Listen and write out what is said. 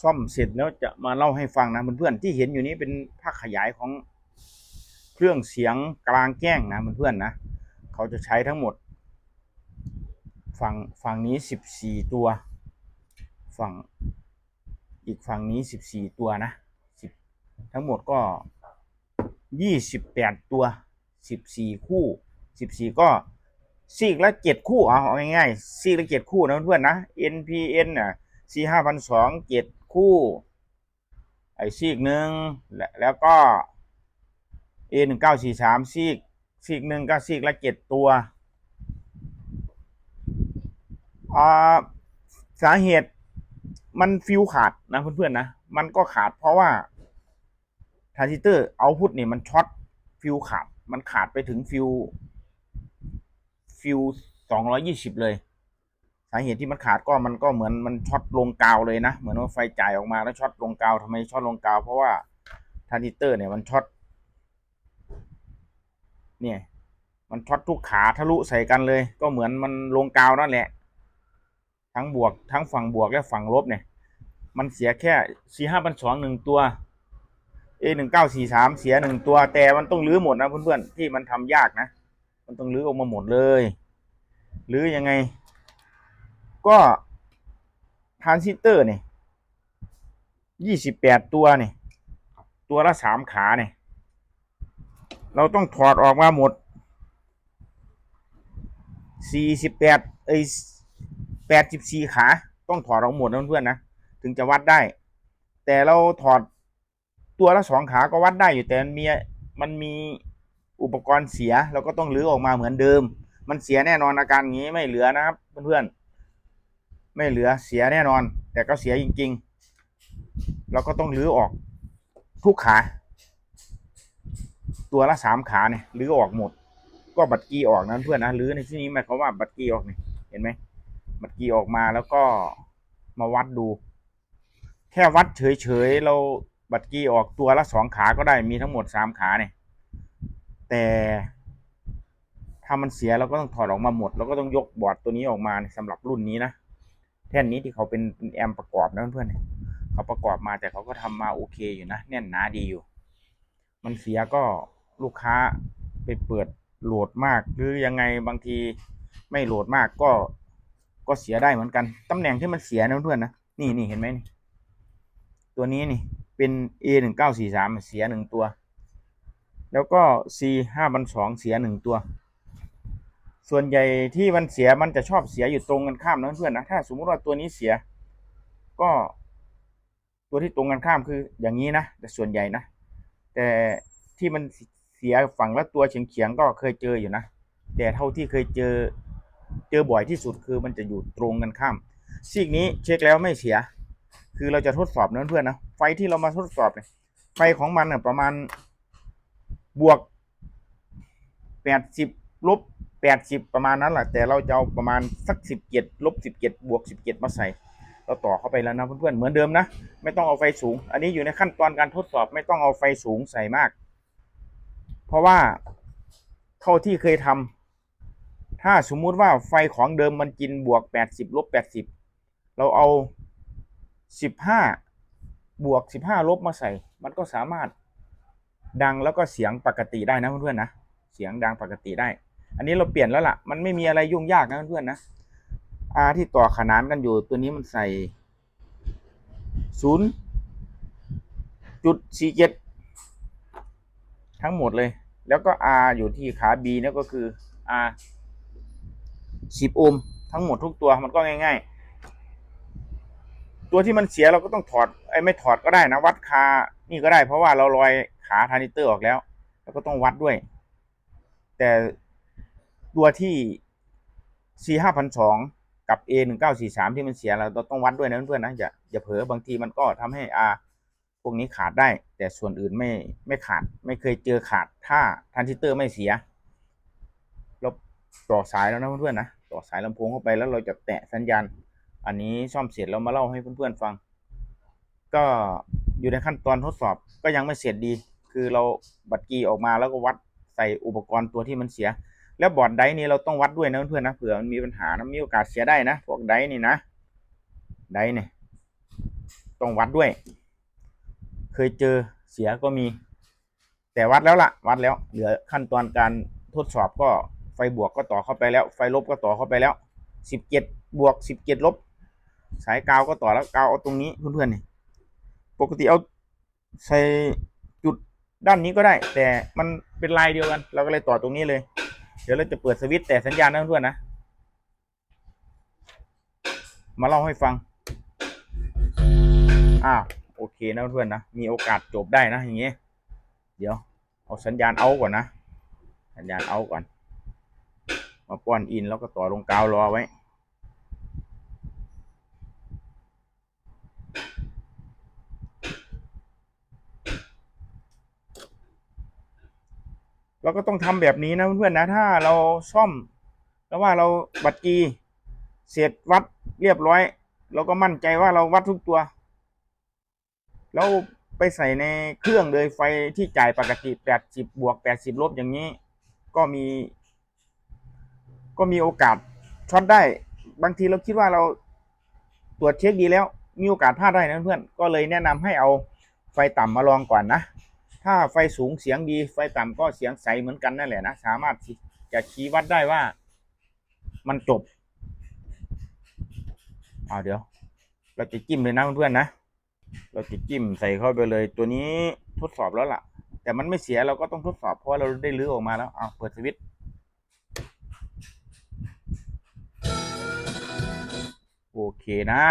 ซ่อมเสร็จแล้วจะมาเล่าให้ฟังนะเพื่อนๆที่เห็นอยู่นี้เป็นภาคขยายของเครื่องเสียงกลางแจ้งนะเพื่อนๆนะเขาจะใช้ทั้งหมด ฝั่งฝั่งนี้สิบสี่ตัว ฝั่งอีกฝั่งนี้สิบสี่ตัวนะทั้งหมดก็ยี่สิบแปดตัวสิบสี่คู่สิบสี่ก็ซีกละเจ็ดคู่เอาง่ายๆซีกละเจ็ดคู่นะเพื่อนๆนะ NPN น่ะ C ห้าพันสองเจ็ด คู่ ไอซีกหนึ่งแล้วก็ A หนึ่งเก้าสี่สามซีกซีกหนึ่งก็ซีกละเจ็ดตัวอ่าสาเหตุมันฟิวขาดนะเพื่อนๆนะ มันก็ขาดเพราะว่าทรานซิสเตอร์เอาพุทเนี่ยมันช็อตฟิวขาด มันขาดไปถึงฟิวฟิวสองร้อยี่สิบเลย สาเหตุที่มันขาดก็มันก็เหมือนมันช็อตลงกาวเลยนะ เหมือนว่าไฟจ่ายออกมาแล้วช็อตลงกาวทำไมช็อตลงกาวเพราะว่าทานิเตอร์เนี่ยมันช็อตเนี่ยมันช็อตทุกขาทะลุใส่กันเลย ก็เหมือนมันลงกาวนั่นแหละ ทั้งบวกทั้งฝั่งบวกและฝั่งลบเนี่ย มันเสียแค่สี่ห้าพันสองหนึ่งตัว A หนึ่งเก้าสี่สามเสียหนึ่งตัวแต่มันต้องรื้อหมดนะเพื่อนๆที่มันทำยากนะ มันต้องรื้อออกมาหมดเลยรื้อยังไง ก็ทรานซิสเตอร์เนี่ยยี่สิบแปดตัวเนี่ยตัวละสามขาเนี่ยเราต้องถอดออกมาหมดสี่สิบแปดเอ้ยแปดสิบสี่ขา ต้องถอดออกหมดนะเพื่อนๆนะ ถึงจะวัดได้ แต่เราถอดตัวละสองขาก็วัดได้อยู่แต่มันมีมันมีอุปกรณ์เสียเราก็ต้องรื้อออกมาเหมือนเดิม มันเสียแน่นอนอาการอย่างนี้ไม่เหลือนะครับเพื่อนๆ ไม่เหลือเสียแน่นอน แต่ก็เสียจริง ๆ เราก็ต้องรื้อออกทุกขา ตัวละสามขาเนี่ยรื้อออกหมด ก็บัตรกีออกนะเพื่อนนะรื้อในที่นี้หมายความว่าบัตรกีออกเนี่ยเห็นไหมบัตรกีออกมาแล้วก็มาวัดดู แค่วัดเฉยๆเราบัตรกีออกตัวละสองขาก็ได้มีทั้งหมดสามขาเนี่ยแต่ถ้ามันเสียเราก็ต้องถอดออกมาหมด แล้วก็ต้องยกบอร์ดตัวนี้ออกมาสำหรับรุ่นนี้นะ แท่นนี้ที่เขาเป็นแอมประกอบนะเพื่อนๆเขาประกอบมาแต่เขาก็ทำมาโอเคอยู่นะแน่นหนาดีอยู่ มันเสียก็ลูกค้าไปเปิดโหลดมาก หรือยังไงบางทีไม่โหลดมากก็ก็เสียได้เหมือนกันตำแหน่งที่มันเสียนะเพื่อนๆนะนี่นี่เห็นไหมนี่ตัวนี้นี่เป็น A หนึ่งเก้าสี่สามเสียหนึ่งตัว แล้วก็ C ห้าพันสองเสียหนึ่งตัว ส่วนใหญ่ที่มันเสียมันจะชอบเสียอยู่ตรงกันข้ามนะเพื่อนนะถ้าสมมุติว่าตัวนี้เสีย ก็ตัวที่ตรงกันข้ามคืออย่างนี้นะแต่ส่วนใหญ่นะ แต่ที่มันเสียฝั่งละตัวเฉียงๆก็เคยเจออยู่นะ แต่เท่าที่เคยเจอเจอบ่อยที่สุดคือมันจะอยู่ตรงกันข้ามซีกนี้เช็คแล้วไม่เสีย คือเราจะทดสอบนะเพื่อนนะไฟที่เรามาทดสอบเนี่ยไฟของมันเนี่ยประมาณบวกแปดสิบลบ แปดสิบประมาณนั้นแหละแต่เราจะเอาประมาณสักสิบเจ็ดลบสิบเจ็ดบวกสิบเจ็ดมาใส่ เราต่อเข้าไปแล้วนะเพื่อนๆเหมือนเดิมนะ ไม่ต้องเอาไฟสูง อันนี้อยู่ในขั้นตอนการทดสอบไม่ต้องเอาไฟสูงใส่มาก เพราะว่าเท่าที่เคยทำถ้าสมมุติว่าไฟของเดิมมันกินบวกแปดสิบลบแปดสิบเราเอาสิบห้าบวกสิบห้าลบมาใส่ มันก็สามารถดังแล้วก็เสียงปกติได้นะเพื่อนๆนะเสียงดังปกติได้ อันนี้เราเปลี่ยนแล้วล่ะ มันไม่มีอะไรยุ่งยากนะเพื่อนๆนะอาที่ต่อขนานกันอยู่ตัวนี้มันใส่ศูนย์จุดสี่เจ็ดทั้งหมดเลย แล้วก็ R อยู่ที่ขา B นี่ยก็คือ R สิบโอห์มทั้งหมดทุกตัวมันก็ง่าย ๆ ตัวที่มันเสียเราก็ต้องถอดไอ้ไม่ถอดก็ได้นะ วัดคา นี่ก็ได้เพราะว่าเราลอยขาทานิเตอร์ออกแล้ว แล้วก็ต้องวัดด้วย แต่ ตัวที่ C ห้าพันสองกับ A หนึ่งเก้าสี่สามที่มันเสียเราต้องวัดด้วยนะเพื่อนๆนะอย่าอย่าเผลอบางทีมันก็ทำให้ R พวกนี้ขาดได้ แต่ส่วนอื่นไม่ไม่ขาด ไม่เคยเจอขาดถ้าทรานซิสเตอร์ไม่เสียเราต่อสายแล้วนะเพื่อนๆนะต่อสายลำโพงเข้าไปแล้วเราจะแตะสัญญาณ อันนี้ซ่อมเสร็จเรามาเล่าให้เพื่อนๆฟัง ก็อยู่ในขั้นตอนทดสอบก็ยังไม่เสร็จดี คือเราบัตรกีออกมาแล้วก็วัดใส่อุปกรณ์ตัวที่มันเสีย แล้วบอร์ดไดนี้เราต้องวัดด้วยนะเพื่อนๆนะเผื่อมันมีปัญหานะมีโอกาสเสียได้นะพวกไดนี่นะไดเนี่ยต้องวัดด้วย เคยเจอเสียก็มี แต่วัดแล้วล่ะ วัดแล้ว เหลือขั้นตอนการทดสอบก็ไฟบวกก็ต่อเข้าไปแล้ว ไฟลบก็ต่อเข้าไปแล้วสิบเจ็ดบวกสิบเจ็ดลบ สายกาวก็ต่อแล้วกาวเอาตรงนี้เพื่อนๆนี่ปกติเอาใส่จุดด้านนี้ก็ได้ แต่มันเป็นลายเดียวกัน เราก็เลยต่อตรงนี้เลย เดี๋ยวเราจะเปิดสวิตช์แต่สัญญาณนะเพื่อนนะ มาเล่าให้ฟัง อ้าว โอเคนะเพื่อนนะ มีโอกาสจบได้นะอย่างเงี้ยเดี๋ยว เอาสัญญาณเอาก่อนนะ สัญญาณเอาก่อน มาป้อนอินแล้วก็ต่อลงกาวรอไว้ เราก็ต้องทำแบบนี้นะเพื่อนๆนะ ถ้าเราซ่อม แล้วว่าเราบัตรกีเสร็จวัดเรียบร้อย เราก็มั่นใจว่าเราวัดทุกตัว แล้วไปใส่ในเครื่องเลยไฟที่จ่ายปกติแปดสิบบวกแปดสิบลบอย่างนี้ ก็มี ก็มีโอกาสช็อตได้ บางทีเราคิดว่าเราตรวจเช็คดีแล้ว มีโอกาสพลาดได้นะเพื่อนก็เลยแนะนำให้เอาไฟต่ำมาลองก่อนนะ ถ้าไฟสูงเสียงดี ไฟต่ำก็เสียงใสเหมือนกันนั่นแหละนะ สามารถจะชี้วัดได้ว่ามันจบเอาเดี๋ยว เราจะจิ้มเลยนะเพื่อนๆนะ เราจะจิ้มใส่เข้าไปเลย ตัวนี้ทดสอบแล้วล่ะ แต่มันไม่เสียเราก็ต้องทดสอบเพราะาเราได้ลื้อออกมาแล้วเอาเปิดสวิตช์โอเคนะ